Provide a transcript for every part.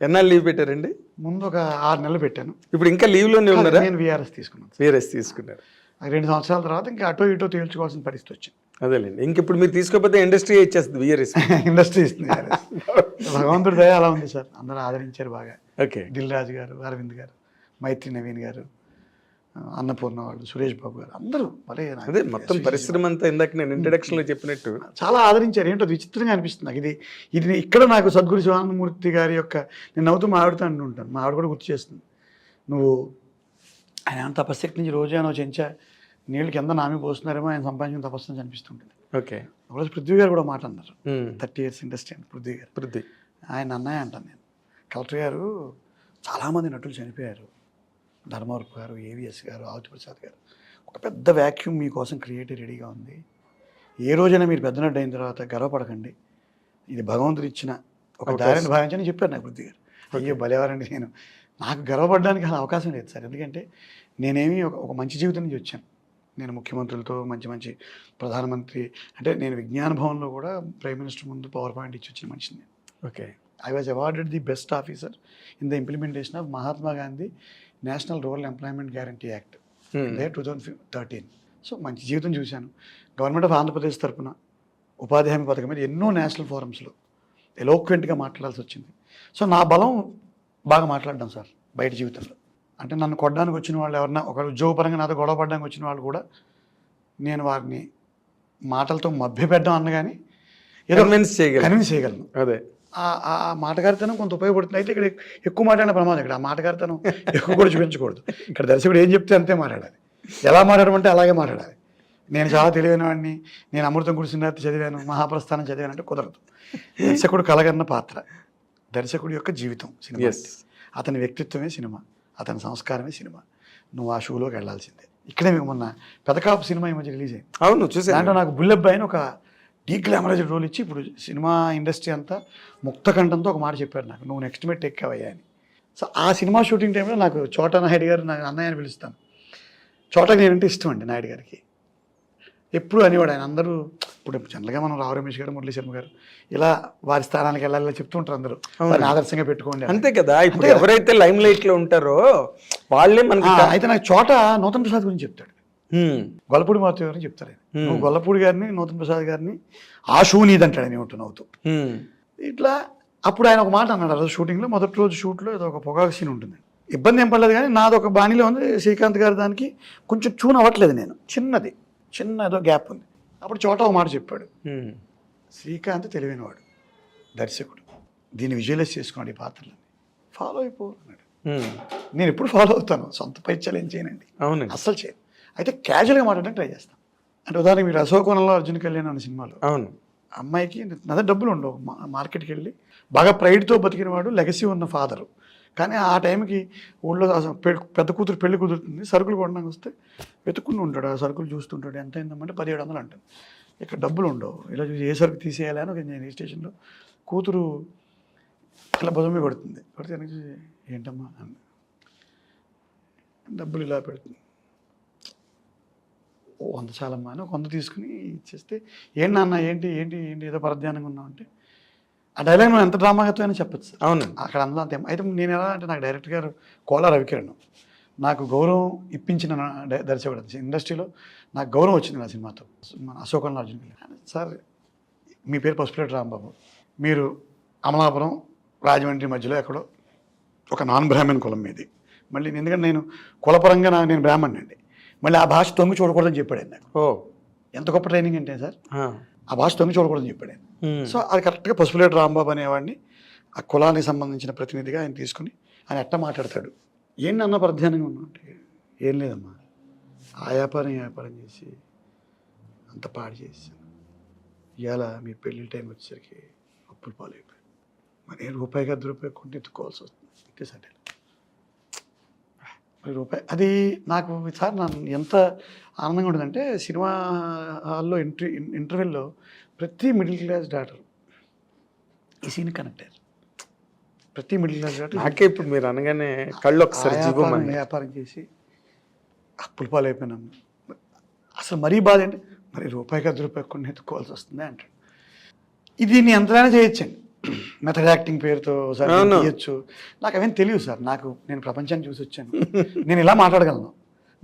ఎన్నాళ్ళు లీవ్ పెట్టారండి? ముందు ఒక ఆరు నెలలు పెట్టాను. ఇప్పుడు ఇంకా లీవ్లోనే ఉన్నారా? నేను విఆర్ఎస్ తీసుకున్నాను. వేరేసి తీసుకున్నారు. రెండు సంవత్సరాల తర్వాత ఇంకా అటో ఇటో తేల్చుకోవాల్సిన పరిస్థితి వచ్చింది. అదేలేండి. ఇంక ఇప్పుడు మీరు తీసుకోకపోతే ఇండస్ట్రీ ఇచ్చేస్తుంది విఆర్ఎస్ ఇండస్ట్రీ ఇస్తుంది. భగవంతుడి దయ అలా ఉంది సార్. అందరూ ఆదరించారు బాగా. ఓకే. దిల్ రాజు గారు అరవింద్ గారు మైత్రి నవీన్ గారు అన్నపూర్ణ వాళ్ళు సురేష్ బాబు గారు అందరూ భలే నాకు అదే మొత్తం పరిశ్రమ అంతా ఇందాక నేను ఇంట్రడక్షన్లో చెప్పినట్టు. చాలా ఆదరించారు. ఏంటో విచిత్రంగా అనిపిస్తుంది నాకు. ఇది ఇది ఇక్కడ నాకు సద్గురు శివానందమూర్తి గారి యొక్క నేను నవ్వుతూ మా ఆవిడతో అంటూ ఉంటాను. మా ఆవిడ కూడా గుర్తు చేస్తుంది. నువ్వు ఆయన ఏమైనా తపశక్తి నుంచి రోజు ఆయన చెంచా నీళ్ళు కింద నామి పోస్తున్నారేమో ఆయన సంపాదించిన తపస్సు అని అనిపిస్తుంటుంది. ఓకే. ఒకరోజు పృథ్వీ గారు కూడా మాట అన్నారు. థర్టీ ఇయర్స్ ఇండస్ట్రీ అని పృథ్వీ గారు. పృథ్వీ. ఆయన అన్నయ్య అంటాను నేను. కలెక్టర్ గారు చాలామంది నటులు చనిపోయారు. ధర్మవరపు గారు ఏవిఎస్ గారు ఆవుతి ప్రసాద్ గారు. ఒక పెద్ద వ్యాక్యూమ్ మీకోసం క్రియేట్ రెడీగా ఉంది. ఏ రోజైనా మీరు పెద్ద నటు అయిన తర్వాత గర్వపడకండి. ఇది భగవంతుడు ఇచ్చిన ఒక దారిని భావించని చెప్పారు నాకు బుద్ధి గారు. అయ్యో భలేవారండి నేను. నాకు గర్వపడడానికి అసలు అవకాశం లేదు సార్. ఎందుకంటే నేనేమి ఒక మంచి జీవితం నుంచి వచ్చాను. నేను ముఖ్యమంత్రులతో మంచి మంచి ప్రధానమంత్రి అంటే నేను విజ్ఞాన భవన్లో కూడా ప్రైమ్ మినిస్టర్ ముందు పవర్ పాయింట్ ఇచ్చి వచ్చిన మనిషిని. Okay I was awarded the best officer in the implementation of Mahatma Gandhi national rural employment guarantee act they two thousand thirteen. So మంచి జీవితం చూశాను. గవర్నమెంట్ ఆఫ్ ఆంధ్రప్రదేశ్ తరపున ఉపాధి హామీ పథకం మీద ఎన్నో నేషనల్ ఫోరమ్స్లో ఎలోక్వెంట్గా మాట్లాడాల్సి వచ్చింది. సో నా బలం బాగా మాట్లాడడం సార్ బయట జీవితంలో. అంటే నన్ను కొట్టడానికి వచ్చిన వాళ్ళు ఎవరన్నా ఒక ఉద్యోగపరంగా నాతో గొడవ పడడానికి వచ్చిన వాళ్ళు కూడా నేను వారిని మాటలతో మభ్యపెట్టడం అన్న కానీ ఏదో కన్విన్స్ చేయగలను. అదే. ఆ- మాటగారితనం కొంత ఉపయోగపడుతుంది. అయితే ఇక్కడ ఎక్కువ మాట్లాడిన ప్రమాదం ఇక్కడ. ఆ మాటగారితనం ఎక్కువ కూడా చూపించకూడదు. ఇక్కడ దర్శకుడు ఏం చెప్తే అంతే మాట్లాడాలి. ఎలా మాట్లాడమంటే అలాగే మాట్లాడాలి. నేను చాలా తెలివైన వాడిని. నేను అమృతం కురిసినాథ్ చదివాను. మహాప్రస్థానం చదివాను అంటే కుదరదు. దర్శకుడు కలగన్న పాత్ర. దర్శకుడి యొక్క జీవితం సినిమా. అతని వ్యక్తిత్వమే సినిమా. అతని సంస్కారమే సినిమా. నువ్వు ఆ షూలోకి వెళ్ళాల్సిందే. ఇక్కడే మీకు మొన్న పెదకాపు సినిమా ఈ మధ్య రిలీజ్ అయింది. అవును దాంట్లో చూసాను నాకు బుల్లెబ్బాయి అని ఒక డీ గ్లామరైజ్డ్ రోల్ ఇచ్చి ఇప్పుడు సినిమా ఇండస్ట్రీ అంతా ముక్త కంఠంతో ఒక మాట చెప్పారు నాకు. నువ్వు నెక్స్ట్ మెట్ ఎక్కావయ్యా అని. సో ఆ సినిమా షూటింగ్ టైంలో నాకు చోటా నాయుడు గారు నాకు అన్నయ్య అని పిలుస్తాను. చోటకి నేనంటే ఇష్టం అండి నాయుడు గారికి. ఎప్పుడు అనేవాడు ఆయన అందరూ ఇప్పుడు జనరల్గా మనం రావు రమేష్ గారు మురళీ శర్మ గారు ఇలా వారి స్థానానికి వెళ్ళాలి చెప్తూ ఉంటారు అందరూ. ఆదర్శంగా పెట్టుకోండి. అంతే కదా ఇప్పుడు ఎవరైతే లైమ్ లైట్లో ఉంటారో వాళ్ళే మనకి అయితే నాకు చోట నూతన్ ప్రసాద్ గురించి చెప్తాడు. గొల్లపూడి మారుతి గారిని చెప్తారు ఆయన. నువ్వు గొల్లపూడి గారిని నూతన్ ప్రసాద్ గారిని ఆ షూ నీదంటాడు అని ఉంటూ నవ్వుతూ. ఇట్లా అప్పుడు ఆయన ఒక మాట అన్నాడు. ఆ రోజు షూటింగ్లో మొదటి రోజు షూట్లో ఏదో ఒక పొగాకు సీన్ ఉంటుంది. ఇబ్బంది ఏం పడలేదు కానీ నాది ఒక బాణీలో ఉంది. శ్రీకాంత్ గారి దానికి కొంచెం చూన్ అవ్వట్లేదు నేను. చిన్నది. చిన్న ఏదో గ్యాప్ ఉంది. అప్పుడు చోట ఒక మాట చెప్పాడు. శ్రీకాంత్ తెలివైనవాడు. దర్శకుడు. దీన్ని విజువలైజ్ చేసుకోండి ఈ పాత్రలని. ఫాలో అయిపో అన్నాడు. నేను ఎప్పుడు ఫాలో అవుతాను. సొంత పైత్యాలు ఏం చేయనండి. అవునండి. అస్సలు చేయను. అయితే క్యాజువల్గా మాట్లాడడానికి ట్రై చేస్తాను అంటే ఉదాహరణకి మీరు అశోకవనంలో అర్జున్ కళ్యాణ్ అనే సినిమాలో అవును. అమ్మాయికి నా డబ్బులు ఉండవు. మా- మార్కెట్కి వెళ్ళి బాగా ప్రైడ్తో బతికిన వాడు లెగసీ ఉన్న ఫాదరు కానీ ఆ టైంకి ఊళ్ళో పెద్ద కూతురు పెళ్ళి కుదురుతుంది సరుకులు కొనడానికి వస్తే వెతుక్కుని ఉంటాడు. ఆ సరుకులు చూస్తుంటాడు ఎంత అయిందమ్మంటే పదిహేడు వందలు అంటుంది ఇక్కడ డబ్బులు ఉండవు. ఇలా చూసి ఏ సరుకు తీసేయాలి అని ఒక నేను స్టేషన్లో కూతురు ఇలా భుజం మీద కొడుతుంది కొడితే వెనక్కి చూసి ఏంటమ్మా? అని డబ్బులు ఇలా పెడుతుంది. ఓ వంద చాలమ్మా అని ఒక వంద తీసుకుని ఇచ్చేస్తే ఏంటి నాన్న ఏంటి ఏంటి ఏంటి ఏదో పరధ్యానంగా ఉన్నావు అంటే ఆ డైలాగ్ నువ్వు ఎంత డ్రామాగతం అయినా చెప్పచ్చు. సార్ అవునండి. అక్కడ అందులో అంతే. అయితే నేను ఎలా అంటే నాకు డైరెక్టర్ గారు కోలా రవికిరణ్ నాకు గౌరవం ఇప్పించిన దర్శకుడు. ఇండస్ట్రీలో నాకు గౌరవం వచ్చింది నా సినిమాతో. మన అశోకన్ అర్జున్. సార్ మీ పేరు పసుపులేటి రాంబాబు. మీరు అమలాపురం రాజమండ్రి మధ్యలో ఎక్కడో ఒక నాన్ బ్రాహ్మణ్ కులం మీది. మళ్ళీ ఎందుకంటే నేను కులపరంగా నేను బ్రాహ్మణ్ అండి మళ్ళీ ఆ భాష తొంగి చూడకూడదని చెప్పాడు ఆయన నాకు. ఓ. ఎంత గొప్ప ట్రైనింగ్ అంటే సార్ ఆ. భాష తొంగి చూడకూడదని చెప్పాడు ఆయన. సో అది కరెక్ట్గా పసుపులేటి రాంబాబు అనేవాడిని ఆ కులానికి సంబంధించిన ప్రతినిధిగా ఆయన తీసుకుని ఆయన ఎట్ట మాట్లాడతాడు. ఏంటి అన్న పరధ్యానంగా ఉన్నా అంటే ఏం లేదమ్మా. ఆ వ్యాపారం వ్యాపారం చేసి అంత పాడు చేసి ఇవాళ మీ పెళ్ళి టైం వచ్చేసరికి అప్పులు పాలైపోయాయి. మరి ఏ రూపాయికి అర్ధ రూపాయి కొంటే ఎత్తుకోవాల్సి వస్తుంది. అంతే సార్. రూపాయి అది నాకు సార్ నన్ను ఎంత ఆనందంగా ఉంటుందంటే సినిమా హాల్లో ఇంటర్ ఇంటర్వెల్లో ప్రతి మిడిల్ క్లాస్ డాటర్ ఈ సీన్ కనెక్ట్ అయ్యారు. ప్రతి మిడిల్ క్లాస్ డాటర్ నాకే ఇప్పుడు మీరు అనగానే కళ్ళు ఒకసారి వ్యాపారం చేసి అప్పుల పాలైపోయినాం అసలు మరీ బాధ ఏంటి? మరి రూపాయికి అర్ధ రూపాయి కొన్ని ఎత్తుకోవాల్సి వస్తుంది అంటాడు. ఇది దీన్ని ఎంతైనా చేయొచ్చండి. మెథడ్ యాక్టింగ్ పేరుతో సార్. తీయొచ్చు. నాకు అవేం తెలియదు సార్. నాకు నేను ప్రపంచాన్ని చూసి వచ్చాను. నేను ఇలా మాట్లాడగలను.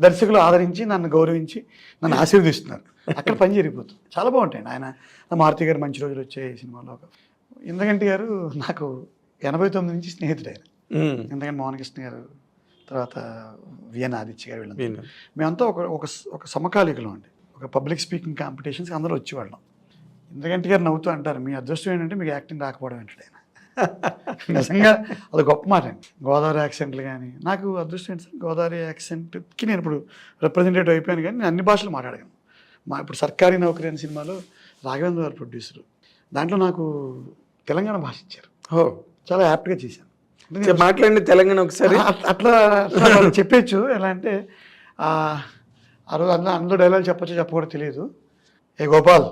దర్శకులు ఆదరించి నన్ను గౌరవించి నన్ను ఆశీర్వదిస్తున్నారు. అక్కడ పని జరిగిపోతుంది. చాలా బాగుంటాయి. ఆయన మారుతి గారు మంచి రోజులు వచ్చే సినిమాలో. ఇంద్రగంటి గారు నాకు ఎనభై తొమ్మిది నుంచి స్నేహితుడు. ఆయన. ఎందుకంటే మోహన్ కృష్ణ గారు తర్వాత విఎన్ ఆదిత్య గారు వీళ్ళంతా విను. మేమంతా ఒక ఒక సమకాలికలో అండి. ఒక పబ్లిక్ స్పీకింగ్ కాంపిటీషన్స్కి అందరూ వచ్చేవాళ్ళం. ఎందుకంటే గారు నవ్వుతూ అంటారు మీ అదృష్టం ఏంటంటే మీకు యాక్టింగ్ రాకపోవడం ఏంటంటే నిజంగా అది గొప్ప మాట అండి. గోదావరి యాక్సెంట్లు కానీ నాకు అదృష్టం ఏంటి సార్? గోదావరి యాక్సెంట్కి నేను ఇప్పుడు రిప్రజెంటేటివ్ అయిపోయాను కానీ నేను అన్ని భాషలు మాట్లాడగలను మా ఇప్పుడు సర్కారీ నౌకరీ అనే సినిమాలో రాఘవేంద్ర గారు ప్రొడ్యూసర్ దాంట్లో నాకు తెలంగాణ భాష ఇచ్చారు. ఓ. చాలా యాప్ట్గా చేశాను. మాట్లాడండి తెలంగాణ ఒకసారి. అట్- అట్లా చెప్పచ్చు. ఎలా అంటే ఆ ఆ రోజు అందులో అందులో డైలాగ్ చెప్పచ్చో చెప్పకూడదు తెలియదు. ఏ గోపాల్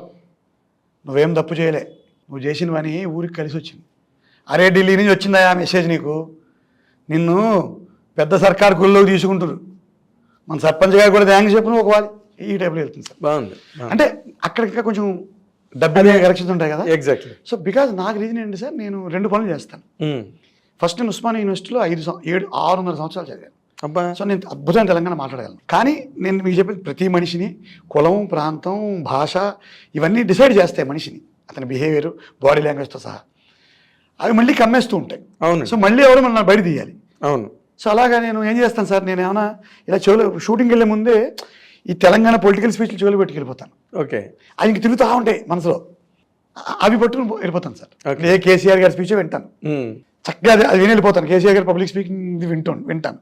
నువ్వేం తప్పు చేయలే. నువ్వు చేసినవని ఊరికి కలిసి వచ్చింది. అరే ఢిల్లీ నుంచి వచ్చిందా ఆ మెసేజ్ నీకు? నిన్ను పెద్ద సర్కార్ గుళ్ళోకి తీసుకుంటారు మన సర్పంచ్ గారు కూడా థ్యాంక్స్ చెప్పిన ఒక వాలి ఈ టైప్లో వెళ్తుంది సార్. బాగుంది అంటే అక్కడ ఇంకా కొంచెం డబ్బు కరెక్షన్స్ ఉంటాయి కదా. ఎగ్జాక్ట్లీ సో బికాజ్ నాకు రీజన్ ఏంటి సార్ నేను రెండు పనులు చేస్తాను. ఫస్ట్ నేను ఉస్మానియా యూనివర్సిటీలో ఐదు ఏడు ఆరున్నర సంవత్సరాలు చదివాను. అబ్బా. సో నేను అద్భుతమైన తెలంగాణ మాట్లాడగలను. కానీ నేను మీకు చెప్పేది ప్రతి మనిషిని కులం ప్రాంతం భాష ఇవన్నీ డిసైడ్ చేస్తాయి మనిషిని అతని బిహేవియర్ బాడీ లాంగ్వేజ్తో సహా. అవి మళ్ళీ కమ్మేస్తూ ఉంటాయి. అవును. సో మళ్ళీ ఎవరు మన బయట తీయాలి. అవును. సో అలాగా నేను ఏం చేస్తాను సార్? నేను ఏమైనా ఇలా చెవులు షూటింగ్కి వెళ్ళే ముందే ఈ తెలంగాణ పొలిటికల్ స్పీచ్లు చెవులు పెట్టుకెళ్ళిపోతాను ఓకే. అవి ఇంక తిరుగుతూ ఉంటాయి మనసులో. అవి పట్టుకుని వెళ్ళిపోతాను సార్. ఏ కేసీఆర్ గారి స్పీచ్ వింటాను. చక్కగా అది అది విని వెళ్ళిపోతాను. కేసీఆర్ గారి పబ్లిక్ స్పీకింగ్ వింటాను వింటాను.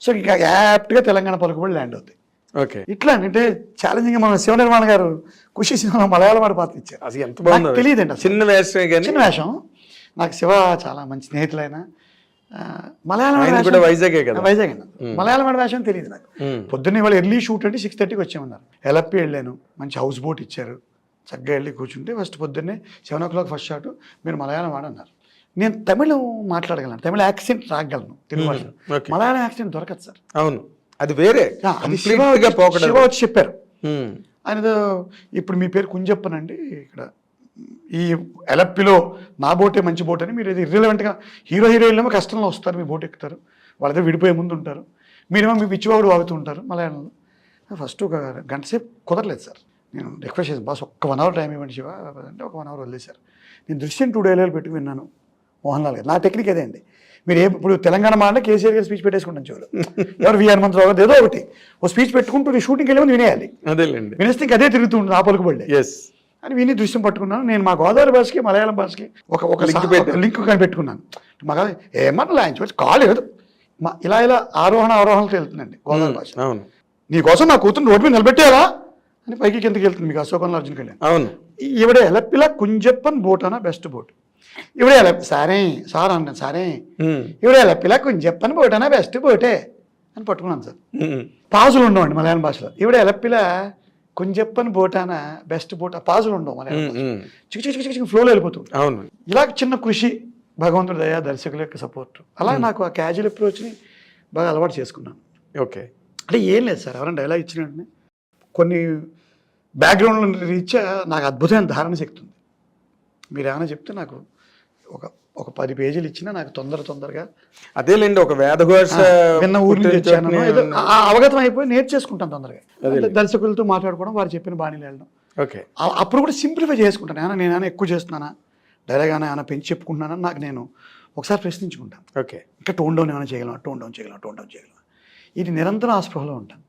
సో ఇంకా యాప్ట్గా తెలంగాణ పలుకుబడి ల్యాండ్ అవుతాయి ఓకే. ఇట్లా అంటే ఛాలెంజింగ్ మన శివ నిర్మాణ గారు ఖుషి సినిమా మలయాళం వాడి పాత్ర ఇచ్చారు. అది ఎంత బాగుందో నాకు తెలియదండి అసలు. చిన్న వేషమే కానీ చిన్న వేషం. నాకు శివ చాలా మంచి స్నేహితులైన మలయాళం వేషం- కూడా వైజాగే కదా? వైజాగ్ అన్న మలయాళం వాడి వేషం తెలియదు నాకు. పొద్దున్న ఇవాళ ఎర్లీ షూట్ అంటే సిక్స్ థర్టీకి వచ్చామన్నారు ఎలప్పి వెళ్ళాను. మంచి హౌస్ బోట్ ఇచ్చారు. చక్కగా వెళ్ళి కూర్చుంటే ఫస్ట్ పొద్దున్నే seven o'clock first shot మీరు మలయాళం వాడన్నారు. నేను తమిళం మాట్లాడగలను తమిళ యాక్సెంట్ రాగలను తెలుగు భాష okay. మలయాళం యాక్సెంట్ దొరకదు సార్. అవును. అది వేరే. అది శివ వచ్చి- చెప్పారు. ఉమ్. ఆయనదో ఇప్పుడు మీ పేరు కుంజప్పనండి. ఇక్కడ ఈ ఎలప్పిలో నా బోటే మంచి బోట్ అని మీరు ఇది ఇర్రిలవెంట్గా హీరో హీరోయిన్ ఏమో కష్టంలో వస్తారు మీ బోట్ ఎక్కుతారు. వాళ్ళతో విడిపోయే ముందు ఉంటారు. మీరేమో మీ పిచ్చివాడు వాగుతూ ఉంటారు మలయాళంలో. ఫస్ట్ ఒక గంట సేపు కుదరలేదు సార్. నేను రిక్వెస్ట్ చేశాను బాస్ ఒక్క వన్ అవర్ టైం ఇవ్వండి శివ అంటే ఒక వన్ అవర్ వదిలేశారు. నేను దృశ్యం టూ డైలాగులు పెట్టి విన్నాను. మోహన్ లాల్ గారు. నా టెక్నిక్ అదే అండి. మీరు ఏ ఇప్పుడు తెలంగాణ మాట కేసీఆర్ గారు స్పీచ్ పెట్టేసుకుంటాను చెవులు ఎవరు విఆర్ మంత్రావు గారు? ఏదో ఒకటి. ఓ స్పీచ్ పెట్టుకుంటూ నీ షూటింగ్కి వెళ్ళే వినేయాలి. అదేలేండి. వినేస్తే ఇంక అదే తిరుగుతుంది ఆ పలుకుబడి ఎస్ అని విని దృశ్యం పట్టుకున్నాను. నేను మా గోదావరి భాషకి మలయాళం భాషకి ఒక ఒక లింక్ కానీ పెట్టుకున్నాను. మాకు ఏమన్నా లాంచ్ కాల్ లేదు. మా ఇలా ఇలా ఆరోహణ ఆరోహణలతో వెళ్తుందండి గోదావరి భాష. అవును. నీకోసం నా కూతురు రోడ్డు మీద నిలబెట్టేయాలా అని పైకి కిందకి వెళ్తుంది మీకు అశోకంలో అర్జున్ కళ్యాణ్. అవును. ఇవిడే ఎలప్పిల కుంజప్పన్ బోట్ అన్న బెస్ట్ బోట్. ఇవిడే ఎలప్ సారే సార్. ఇవిడే ఎలప్పిల కుంజప్పన్ బోట్ అన్న బెస్ట్ బోటే అని పట్టుకున్నాను సార్. పాజులు ఉండవండి మలయాళం భాషలో. ఇవిడే ఎలప్పిల కుంజప్పన్ బోటాన బెస్ట్ బోట్ పాజులు ఉండవు మలయాళం ఉమ్. ఉమ్. చిక్కు చిక్కు చిక్కు చిక్కు ఫ్లోలో వెళ్ళిపోతుంది అవును. ఇలా చిన్న కృషి భగవంతుడి దయ దర్శకుల యొక్క సపోర్ట్ అలా నాకు ఆ క్యాజువల్ అప్రోచ్ని బాగా అలవాటు చేసుకున్నాను. ఓకే. అంటే ఏం లేదు సార్ ఎవరైనా డైలాగ్ ఇచ్చిన వెంటనే కొన్ని బ్యాక్గ్రౌండ్ రీత్యా నాకు అద్భుతమైన ధారణ శక్తి ఉంది. మీరు ఏమైనా చెప్తే నాకు ఒక ఒక పది పేజీలు ఇచ్చినా నాకు తొందర తొందరగా అదేలేండి ఒక వేదఘోష విన్న ఊరి నుంచి అవగతం అయిపోయి నేర్చేసుకుంటాను తొందరగా. దర్శకులతో మాట్లాడుకోవడం వారు చెప్పిన బాణీలు వెళ్ళడం. ఓకే. అప్పుడు కూడా సింప్లిఫై చేసుకుంటాను. ఏమైనా నేను ఏమైనా ఎక్కువ చేస్తున్నానా? డైరెక్ట్ ఏమైనా పెంచి చెప్పుకుంటున్నానా? నాకు నేను ఒకసారి ప్రశ్నించుకుంటాను. ఓకే. ఇంకా టోన్ డౌన్ ఏమైనా చేయగలం టోన్ డౌన్ చేయగలం టోన్ డౌన్ చేయగలం ఇది నిరంతరం ఆ స్పృహలో ఉంటాను.